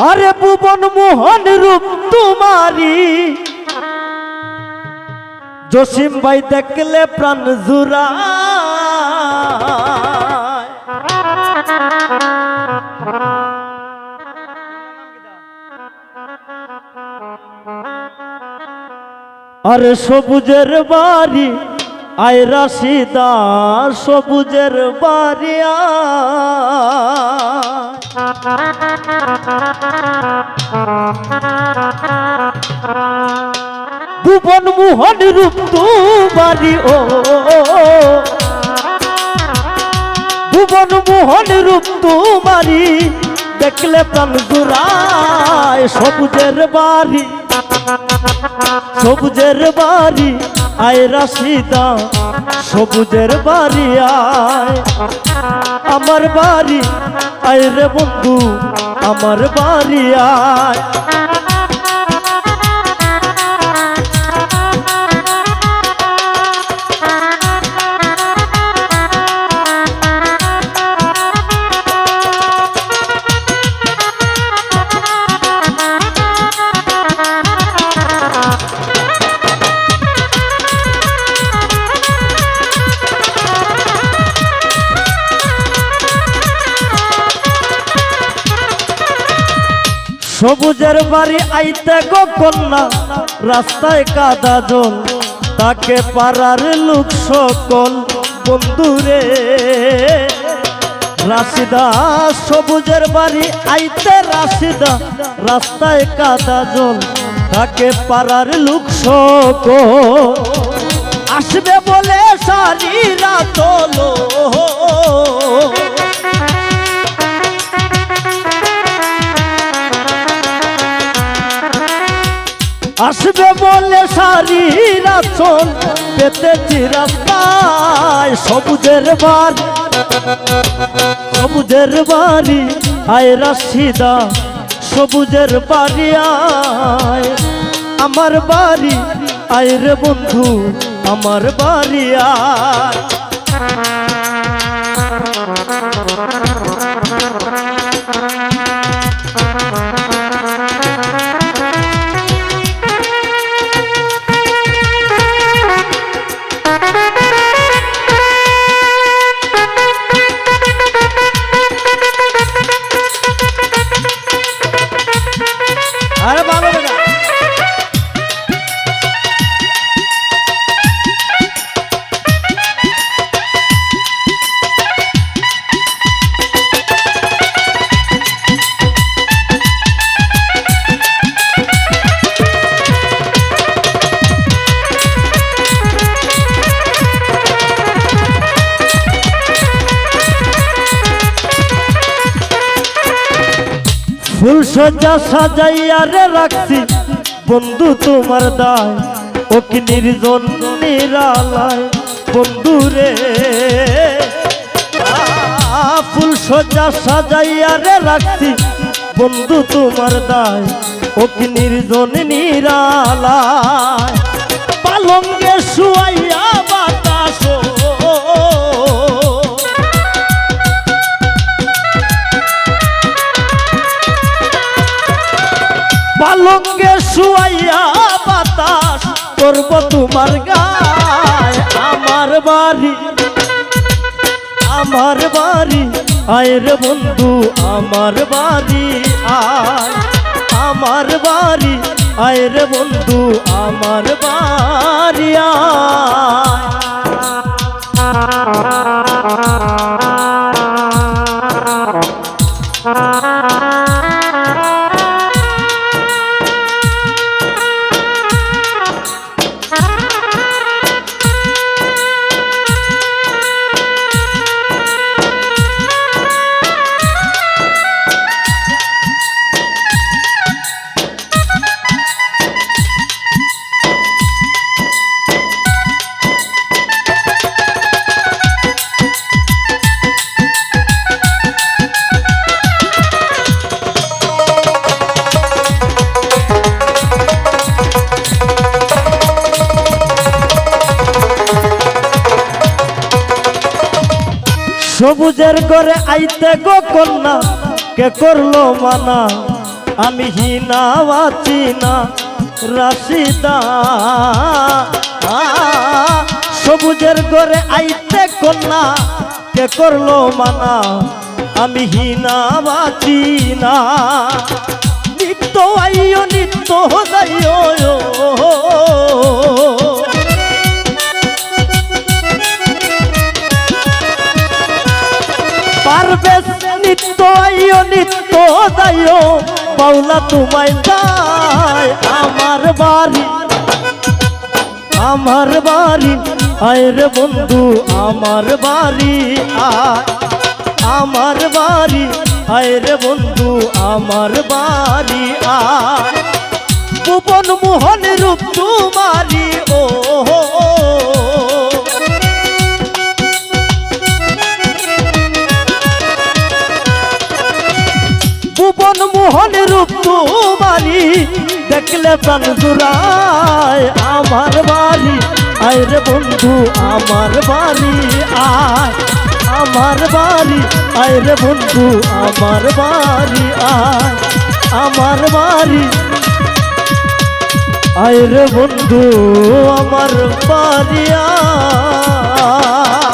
আরে ভুবন মোহন রূপ তোমারি জসিম ভাই দেখলে প্রাণ জুরা আরে সবুজের বাড়ি আয় রাশিদা, সবুজের বাড়ি আয়। ভুবন মোহন রূপ তোমারি ও ভুবন মোহন রূপ তোমারি দেখলে প্রাণ জুড়ায় সবুজের বাড়ি সবুজের বাড়ি আয় রাশিদা সবুজের বাড়ি আয়। আমার বাড়ি আয় রে বন্ধু আমার বাড়ি আয়। সবুজের বাড়ি আইতে গো কন্যা, রাস্তায় কাদা জল, তাকে পাড়ার লোক সকল বন্ধুরে রাশিদা, সবুজের বাড়ি আইতে রাশিদা, রাস্তায় কাদা জল, তাকে পাড়ার লোক সকল। আসবে বলে সারি রাত আসবে বলে সারি রাচন পেতেছি রাস্তায় সবুজের বার সবুজের বাড়ি আয় রাশিদা, সবুজের বাড়ি আয়। আমার বাড়ি, আয় রে বন্ধু, আমার বাড়ি আয়। ফুল সজ্জা সাজাইয়া রে রাখছি। বন্ধু তোমার দায় ও কি নির্জন নিরালায়। বন্ধু রে আ, ফুল সজ্জা সাজাইয়া রে রাখছি। বন্ধু তোমার দায় ও কি নির্জন নিরালায়। পালঙ্গে শুয়াইয়া শুয়াইয়া বাতাস করব তোমার গায়। আমার বাড়ি আমার বাড়ি আয় বন্ধু, আমার বাড়ি আয়। আমার বাড়ি আয় বন্ধু, আমার বাড়ি আয়। সবুজের করে আইতে গো কন্যা, কে করল মানা? আমি হিনা বাঁচি না, রাশিদা। সবুজের করে আইতে কন্যা, কে করল মানা? আমি হিনা বাঁচি না। নিত্য আইও, নিত্য যাইও পারবে নিত্য আইও নিত্য যাইও বাউলা তোমায় যাই আমার বাড়ি। আমার বাড়ি আয় রে বন্ধু, আমার বাড়ি আমার বাড়ি আয় রে বন্ধু, আমার বাড়ি আয়। ভুবন মোহন রূপ তোমারি দেখলে জুড়ায় আমার বাড়ি। আয় রে বন্ধু, আমার বাড়ি আয়। আমার বাড়ি, আয় রে বন্ধু, আমার বাড়ি আয়। আমার বাড়ি। আয় রে বন্ধু, আমার বাড়ি আয়।